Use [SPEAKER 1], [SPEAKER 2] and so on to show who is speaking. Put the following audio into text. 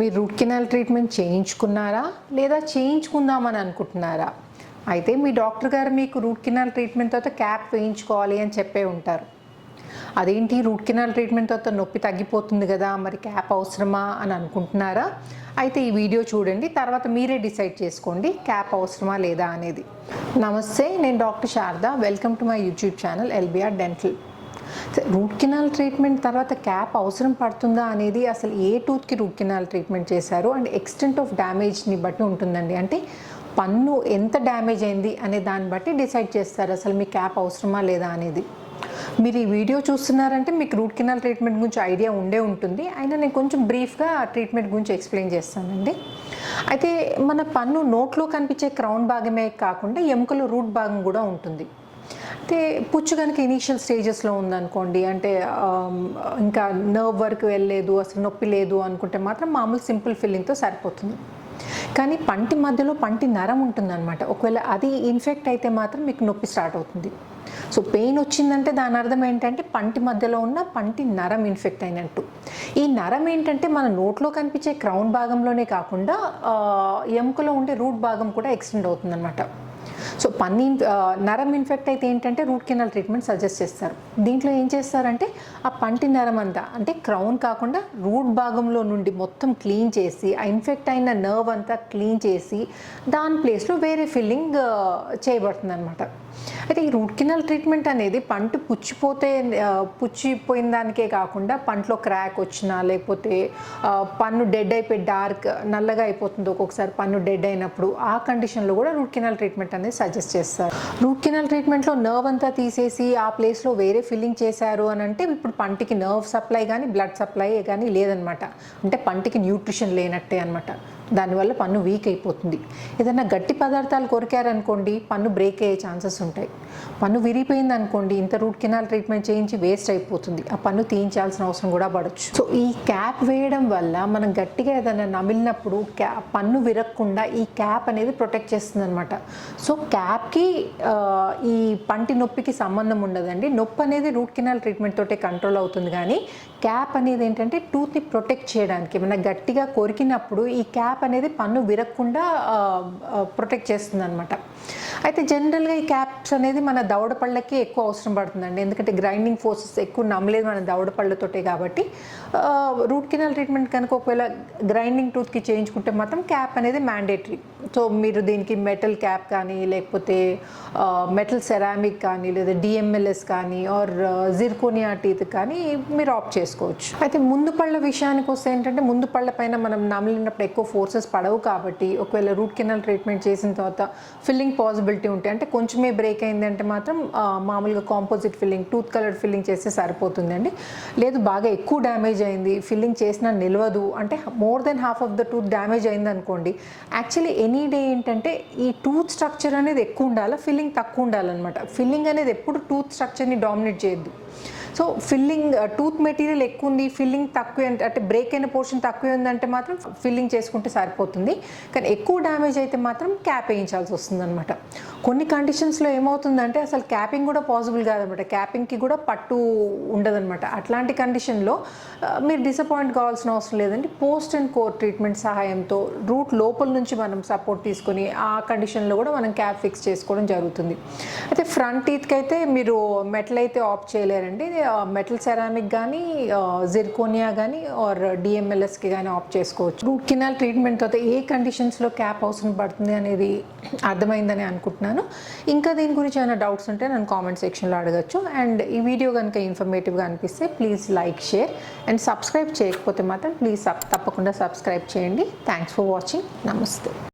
[SPEAKER 1] మీరు route canal treatment చేయించుకున్నారా? లేదా చేయించుకుందామని అనుకుంటున్నారా? అయితే మీ డాక్టర్ గారు మీకు రూట్ కెనాల్ ట్రీట్మెంట్ తర్వాత క్యాప్ వేయించుకోవాలి అని చెప్పే ఉంటారు. అదేంటి? రూట్ కెనాల్ ట్రీట్మెంట్ తర్వాత నొప్పి తగ్గిపోతుంది కదా మరి క్యాప్ అవసరమా అని అనుకుంటున్నారా? అయితే ఈ వీడియో చూడండి తర్వాత మీరే డిసైడ్ చేసుకోండి క్యాప్ అవసరమా లేదా అనేది. నమస్తే నేను doctor Sharada. Welcome to my YouTube channel LBR dental root canal treatment తర్వాత క్యాప్ అవసరం పడుతుందా అనేది అసలు ఏ టూత్కి రూట్ కెనాల్ ట్రీట్మెంట్ చేశారు? అండ్ ఎక్స్టెంట్ ఆఫ్ డ్యామేజ్ని బట్టి ఉంటుందండి. అంటే పన్ను ఎంత డ్యామేజ్ అయింది అనే దాన్ని బట్టి డిసైడ్ చేస్తారు అసలు మీ క్యాప్ అవసరమా లేదా అనేది. మీరు ఈ వీడియో చూస్తున్నారంటే మీకు రూట్ కెనాల్ ట్రీట్మెంట్ గురించి ఐడియా ఉండే ఉంటుంది. అయినా నేను కొంచెం బ్రీఫ్గా ట్రీట్మెంట్ గురించి ఎక్స్ప్లెయిన్ చేస్తానండి. అయితే మన పన్ను నోట్లో కనిపించే క్రౌన్ భాగమే కాకుండా ఎముకలు రూట్ భాగం కూడా ఉంటుంది. అయితే పుచ్చు కనుక ఇనీషియల్ స్టేజెస్లో ఉందనుకోండి అంటే ఇంకా నర్వ్ వరకు వెళ్ళలేదు అసలు నొప్పి లేదు అనుకుంటే మాత్రం మామూలు సింపుల్ ఫీలింగ్తో సరిపోతుంది. కానీ పంటి మధ్యలో పంటి నరం ఉంటుందన్నమాట. ఒకవేళ అది ఇన్ఫెక్ట్ అయితే మాత్రం మీకు నొప్పి స్టార్ట్ అవుతుంది. సో పెయిన్ వచ్చిందంటే దాని అర్థం ఏంటంటే పంటి మధ్యలో ఉన్న పంటి నరం ఇన్ఫెక్ట్ అయినట్టు. ఈ నరం ఏంటంటే మన నోట్లో కనిపించే క్రౌన్ భాగంలోనే కాకుండా ఎముకలో ఉండే రూట్ భాగం కూడా ఎక్స్టెండ్ అవుతుందన్నమాట. సో పన్ని నరం ఇన్ఫెక్ట్ అయితే ఏంటంటే రూట్ కెనాల్ ట్రీట్మెంట్ సజెస్ట్ చేస్తారు. దీంట్లో ఏం చేస్తారంటే ఆ పంటి నరం అంతా అంటే క్రౌన్ కాకుండా రూట్ భాగంలో నుండి మొత్తం క్లీన్ చేసి ఆ ఇన్ఫెక్ట్ అయిన నర్వ్ అంతా క్లీన్ చేసి దాని ప్లేస్లో వేరే ఫిల్లింగ్ చేయబడుతుంది అనమాట అయితే ఈ రూట్ కెనాల్ ట్రీట్మెంట్ అనేది పంట పుచ్చిపోతే పుచ్చిపోయిన దానికే కాకుండా పంటలో క్రాక్ వచ్చినా లేకపోతే పన్ను డెడ్ అయిపోయి డార్క్ నల్లగా అయిపోతుంది ఒక్కొక్కసారి పన్ను డెడ్ అయినప్పుడు ఆ కండిషన్లో కూడా రూట్ కెనాల్ ట్రీట్మెంట్ అనేది సజెస్ట్ చేస్తారు. రూట్ కెనాల్ ట్రీట్మెంట్లో నర్వ్ అంతా తీసేసి ఆ ప్లేస్లో వేరే ఫిల్లింగ్ చేశారు అని అంటే ఇప్పుడు పంటికి నర్వ్ సప్లై కానీ బ్లడ్ సప్లై కానీ లేదనమాట. అంటే పంటికి న్యూట్రిషన్ లేనట్టే అనమాట. దానివల్ల పన్ను వీక్ అయిపోతుంది. ఏదైనా గట్టి పదార్థాలు కొరికారనుకోండి పన్ను బ్రేక్ అయ్యే ఛాన్సెస్ ఉంటాయి. పన్ను విరిగిపోయింది అనుకోండి ఇంత రూట్ కెనాల్ ట్రీట్మెంట్ చేయించి వేస్ట్ అయిపోతుంది. ఆ పన్ను తీయించాల్సిన అవసరం కూడా పడవచ్చు సో ఈ క్యాప్ వేయడం వల్ల మనం గట్టిగా ఏదైనా నమిలినప్పుడు క్యా పన్ను విరగకుండా ఈ క్యాప్ అనేది ప్రొటెక్ట్ చేస్తుంది అనమాట సో క్యాప్కి ఈ పంటి నొప్పికి సంబంధం ఉండదండి. నొప్పి అనేది రూట్ కెనాల్ ట్రీట్మెంట్ తోటే కంట్రోల్ అవుతుంది. కానీ క్యాప్ అనేది ఏంటంటే టూత్ని ప్రొటెక్ట్ చేయడానికి ఏమైనా గట్టిగా కొరికినప్పుడు ఈ క్యాప్ అనేది పన్ను విరక్కుండా ప్రొటెక్ట్ చేస్తుంది అనమాట అయితే జనరల్గా ఈ క్యాప్స్ అనేది మన దవడ పళ్ళకి ఎక్కువ అవసరం పడుతుందండి. ఎందుకంటే గ్రైండింగ్ ఫోర్సెస్ ఎక్కువ నమ్మలేదు మన దవడ పళ్ళతోటే కాబట్టి. రూట్ కెనాల్ ట్రీట్మెంట్ కనుక ఒకవేళ గ్రైండింగ్ టూత్కి చేయించుకుంటే మాత్రం క్యాప్ అనేది మ్యాండేటరీ. సో మీరు దీనికి మెటల్ క్యాప్ కానీ లేకపోతే మెటల్ సెరామిక్ కానీ లేదా డిఎంఎల్ఎస్ కానీ ఆర్ జిర్కోనియా టీత్ కానీ మీరు ఆప్ట్ చేసుకోవచ్చు. అయితే ముందు పళ్ళ విషయానికి వస్తే ఏంటంటే ముందు పళ్ళ పైన మనం నమిలినప్పుడు ఎక్కువ ఫోర్సెస్ పడవు కాబట్టి ఒకవేళ రూట్ కెనాల్ ట్రీట్మెంట్ చేసిన తర్వాత ఫిల్లింగ్ పాసిబిలిటీ ఉంటాయి అంటే కొంచెమే బ్రేక్ అయింది అంటే మాత్రం మామూలుగా composite filling tooth colour filling చేస్తే సరిపోతుందండి. లేదు బాగా ఎక్కువ డ్యామేజ్ అయింది ఫిల్లింగ్ చేసినా నిలవదు అంటే more than half of the tooth damage అయింది అనుకోండి యాక్చువల్లీ ఎనీ డే ఏంటంటే ఈ టూత్ స్ట్రక్చర్ అనేది ఎక్కువ ఉండాలి? ఫిల్లింగ్ తక్కువ ఉండాలన్నమాట. ఫిల్లింగ్ అనేది ఎప్పుడు టూత్ స్ట్రక్చర్ని డామినేట్ చేయొద్దు. సో ఫిల్లింగ్ టూత్ మెటీరియల్ ఎక్కువ ఉంది ఫిల్లింగ్ తక్కువ అంటే బ్రేక్ అయిన పోర్షన్ తక్కువ ఉందంటే మాత్రం ఫిల్లింగ్ చేసుకుంటే సరిపోతుంది. కానీ ఎక్కువ డ్యామేజ్ అయితే మాత్రం క్యాప్ వేయించాల్సి వస్తుంది అనమాట కొన్ని కండిషన్స్లో ఏమవుతుందంటే అసలు క్యాపింగ్ కూడా పాసిబుల్ కాదనమాట క్యాపింగ్కి కూడా పట్టు ఉండదనమాట అట్లాంటి కండిషన్లో మీరు డిసప్పాయింట్ కావాల్సిన అవసరం లేదండి. పోస్ట్ అండ్ కోర్ ట్రీట్మెంట్ సహాయంతో రూట్ లోపల నుంచి మనం సపోర్ట్ తీసుకొని ఆ కండిషన్లో కూడా మనం క్యాప్ ఫిక్స్ చేసుకోవడం జరుగుతుంది. అయితే ఫ్రంట్ టీత్కి అయితే మీరు మెటల్ అయితే ఆప్ చేయలేరండి. మెటల్ సెరామిక్ కానీ జిర్కోనియా కానీ ఆర్ డిఎంఎల్ఎస్కి కానీ ఆప్ చేసుకోవచ్చు. రూట్ కెనాల్ ట్రీట్మెంట్ తర్వాత ఏ కండిషన్స్లో క్యాప్ అవసరం పడుతుంది అనేది అర్థమైందని అనుకుంటున్నాను. ఇంకా దీని గురించి ఏమైనా డౌట్స్ ఉంటే నన్ను కామెంట్ సెక్షన్లో అడగచ్చు. అండ్ ఈ వీడియో కనుక ఇన్ఫర్మేటివ్గా అనిపిస్తే please like share and subscribe చేయకపోతే మాత్రం ప్లీజ్ తప్పకుండా సబ్స్క్రైబ్ చేయండి. థ్యాంక్స్ ఫర్ వాచింగ్ నమస్తే